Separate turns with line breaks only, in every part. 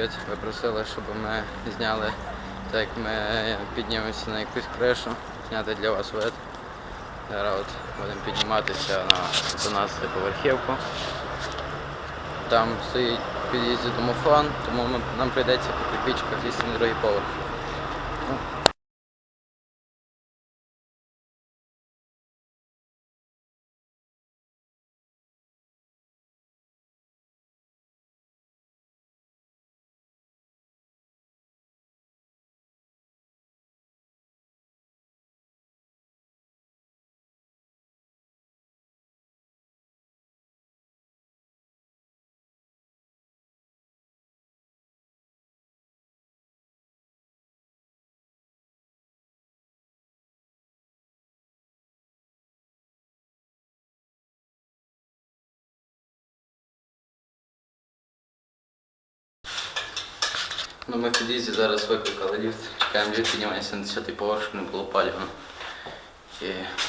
Ви просили, щоб ми зняли, так як ми піднімемося на якусь кришу, зняти для вас вид. Зараз от будемо підніматися на 12 поверхівку. Там стоїть під'їзді домофон, тому нам прийдеться по кирпичках зійти на другий поверх. Ну, ми в під'їзді зараз викликали ліфт, чекаємо ліфт, піднімаємося на 10 поверх, щоб не було палівно. І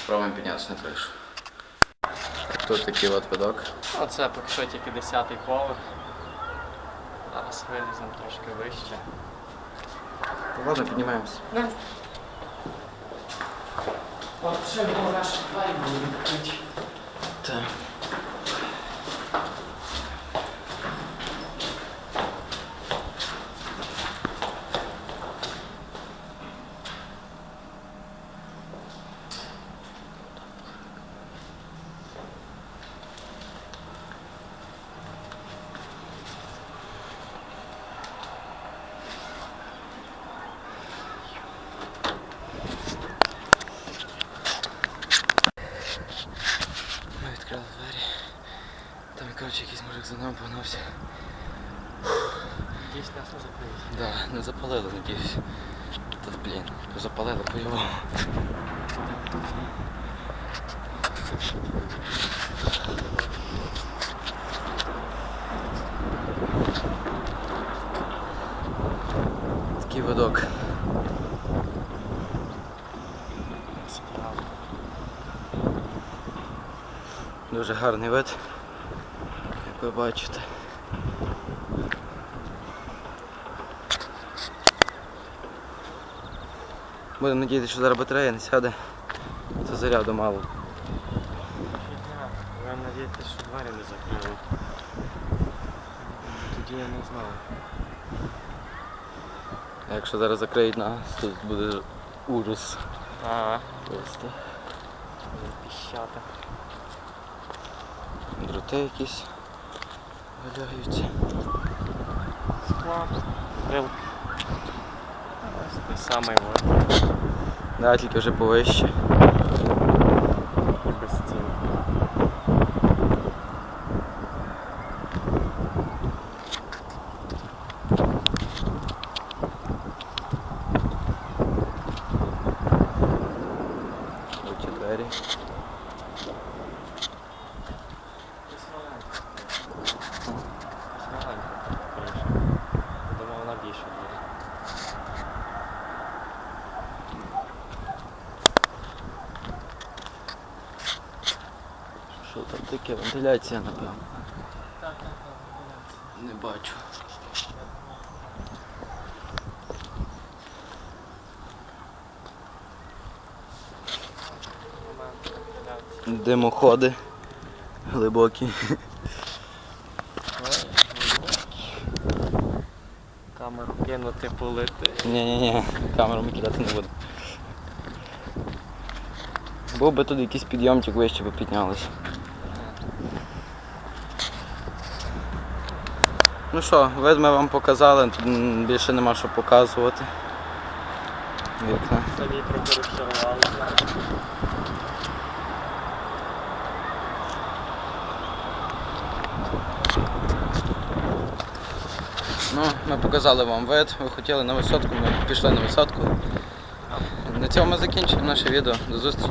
пробуємо піднятися на кришу. Тут такий от видок.
Оце поки що тільки 10 поверх. Зараз виліземо трошки вище.
Ладно, піднімаємося.
От ще було наші двері були відкриті.
Так. Ми відкрили двері. Там, коротше, якийсь мужик за нами погнався.
Дійсно нас не закриють.
Да, не запалили, надіюсь. Тут, блін, запалили по-йому. Такий видок. Дуже гарний вид, ви бачите. Будемо надіятися, що зараз батарея не сяде, то заряду мало.
Ви надієтесь, що двері не закрили. Тоді я не знав.
Якщо зараз закриють нас, тут буде ужас.
Ага,
Просто.
піщата.
Дроти якісь валяються.
Склад. Брил. Ось той самий вот.
Да, тільки вже повище.
Без стін.
Оці двері.
Думав, вона більше буде.
Що там таке? Вентиляція, напевно. Не бачу. Димоходи глибокі.
Камеру кинути, полити.
Ні-ні-ні, камеру ми кидати не будемо. Був би тут якийсь підйомчик вище би піднялися. Ну що, вид ми вам показали, тут більше нема що показувати. Вікна.
Тоді трохи.
Ну, ми показали вам вид, ви хотіли на висотку, ми пішли на висотку. На цьому ми закінчуємо наше відео. До зустрічі.